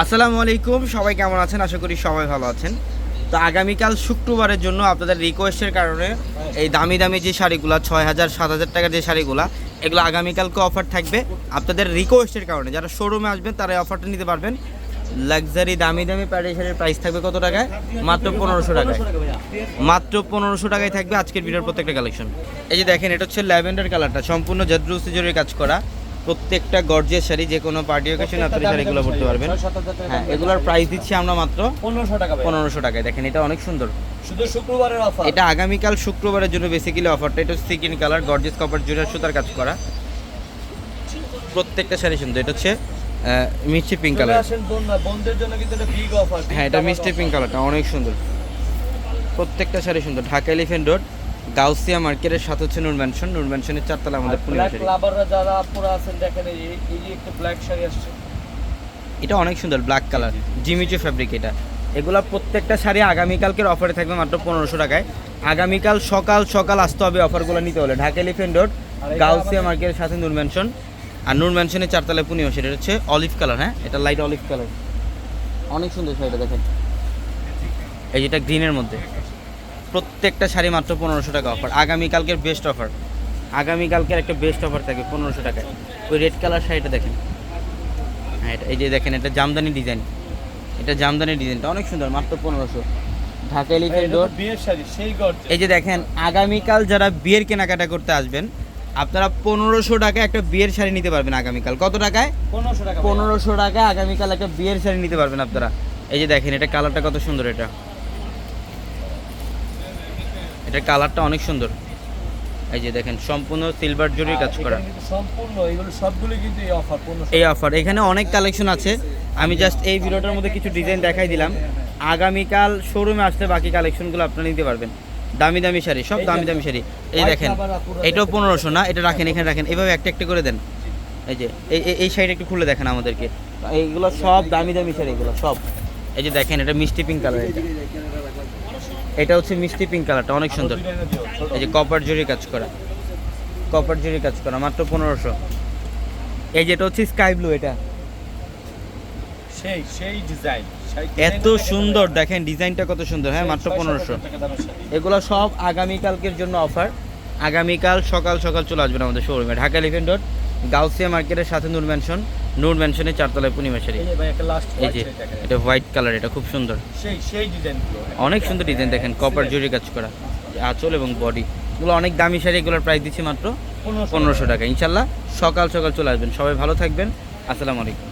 আসসালামু আলাইকুম, সবাই কেমন আছেন? আশা করি সবাই ভালো আছেন। তো আগামীকাল শুক্রবারের জন্য আপনাদের রিকোয়েস্টের কারণে এই দামি দামি যে শাড়িগুলো, ছয় হাজার, সাত হাজার টাকার যে শাড়িগুলো, এগুলো আগামীকালকে অফার থাকবে। আপনাদের রিকোয়েস্টের কারণে যারা শোরুমে আসবেন, তারা অফারটা নিতে পারবেন। লাক্সারি দামি দামি প্যাডি শাড়ির প্রাইস থাকবে কত টাকায়? মাত্র পনেরোশো টাকায়। মাত্র পনেরোশো টাকায় থাকবে আজকের ভিডিওর প্রত্যেকটা কালেকশন এই যে দেখেন, এটা হচ্ছে ল্যাভেন্ডার কালারটা, সম্পূর্ণ জাদ্রু কাজ করা। প্রত্যেকটা গর্জিয়াস শাড়ি যে কোনো পার্টি অকেশনে আপনারা শাড়িগুলো পরতে পারবেন। হ্যাঁ এগুলোর প্রাইস দিচ্ছি আমরা মাত্র পনেরোশো টাকা পনেরোশো টাকায়। দেখেন এটা অনেক সুন্দর। শুধু শুক্রবারের অফার এটা আগামীকাল শুক্রবারের জন্য বেসিক্যালি অফারটা এটা সিকিন কালার গর্জিয়াস কপার জুড়ে সুতার কাজ করা। প্রত্যেকটা শাড়ি সুন্দর। এটা হচ্ছে মিষ্টি পিঙ্ক কালার বোনদের জন্য কিন্তু এটা বিগ অফার হ্যাঁ এটা মিষ্টি পিঙ্ক কালারটা অনেক সুন্দর। প্রত্যেকটা শাড়ি সুন্দর। ঢাকা এলিফেন্ট রোড গাউসিয়া মার্কেটের সাথে হচ্ছে নূর ম্যানশন নূর ম্যানশনের চারতলা আমাদের শাড়ি। লাভাররা যারা আপুরা আছেন দেখেন এই যে- এই যে একটা ব্ল্যাক শাড়ি আসছে। এটা অনেক সুন্দর ব্ল্যাক কালার জিমিচো ফ্যাব্রিক এটা। এগুলা প্রত্যেকটা শাড়ি আগামীকালকের অফারে থাকবে মাত্র পনেরোশো টাকায়। আগামীকাল সকাল সকাল আসতে হবে অফারগুলো নিতে হলে। ঢাকা এলিফেন্ট রোড গাউসিয়া মার্কেটের সাথে নূর ম্যানশন আর নূর ম্যানশনের চারতলায় পূর্ণিমা সেটা হচ্ছে অলিভ কালার হ্যাঁ? এটা লাইট অলিভ কালার অনেক সুন্দর শাড়িটা দেখেন। এই যেটা গ্রিনের মধ্যে। প্রত্যেকটা শাড়ি মাত্র পনেরোশো টাকা অফার আগামীকালকের বেস্ট অফার আগামীকালকের একটা বেস্ট অফার থাকে পনেরোশো টাকায়। ওই রেড কালার শাড়িটা দেখেন। হ্যাঁ এটা এই যে দেখেন এটা জামদানি ডিজাইন এটা জামদানি ডিজাইনটা অনেক সুন্দর মাত্র পনেরোশো। ঢাকা এলিফেন্ট রোড বিয়ের শাড়ি সেই এই যে দেখেন আগামীকাল যারা বিয়ের কেনাকাটা করতে আসবেন আপনারা পনেরোশো টাকায় একটা বিয়ের শাড়ি নিতে পারবেন আগামীকাল কত টাকায়? পনেরোশো টাকা। পনেরোশো টাকায় আগামীকাল একটা বিয়ের শাড়ি নিতে পারবেন আপনারা। এই যে দেখেন এটা কালারটা কত সুন্দর এটা। এটার কালারটা অনেক সুন্দর এই যে দেখেন সম্পূর্ণ সিলভার জরির কাজ করা সম্পূর্ণ এগুলো সবগুলো কিন্তু এই অফার এই অফার এখানে অনেক কালেকশন আছে আমি জাস্ট এই ভিডিওটার মধ্যে কিছু ডিজাইন দেখাই দিলাম আগামীকাল শোরুমে আসলে বাকি কালেকশনগুলো আপনারা নিতে পারবেন দামি দামি শাড়ি সব দামি দামি শাড়ি এই দেখেন এটাও। পনেরোশো না এটা রাখেন এখানে রাখেন এভাবে একটা একটা করে দেন এই যে এই এই- এই শাড়িটা একটু খুলে দেখেন আমাদেরকে এইগুলো সব দামি দামি শাড়ি এগুলো সব এই যে দেখেন এটা মিষ্টি পিঙ্ক কালার এটা এটা হচ্ছে মিষ্টি পিঙ্ক কালারটা অনেক সুন্দর। এই যে কপার জরি কাজ করা। কপার জরি কাজ করা মাত্র পনেরোশো। এই যেটা হচ্ছে স্কাই ব্লু এটা। সেই সেই ডিজাইন এত সুন্দর দেখেন ডিজাইনটা কত সুন্দর হ্যাঁ মাত্র পনেরোশো। এগুলো সব আগামীকালকের জন্য অফার আগামীকাল সকাল সকাল চলে আসবেন আমাদের শোরুমে ঢাকা এলিফেন্ট রোড গাউসিয়া মার্কেটের সাথে নূর ম্যানশন নূর ম্যানশনের চারতলায় পূর্ণিমা শাড়ি। এই যে ভাই একটা লাস্ট এই যে এটা হোয়াইট কালার এটা খুব সুন্দর। সেই সেই ডিজাইনগুলো অনেক সুন্দর ডিজাইন দেখেন কপার জুরি কাজ করা আঁচল এবং বডি এগুলো অনেক দামি শাড়ি এগুলোর প্রাইস দিচ্ছি মাত্র পনেরোশো টাকা। ইনশাল্লাহ সকাল সকাল চলে আসবেন। সবাই ভালো থাকবেন। আসসালামু আলাইকুম।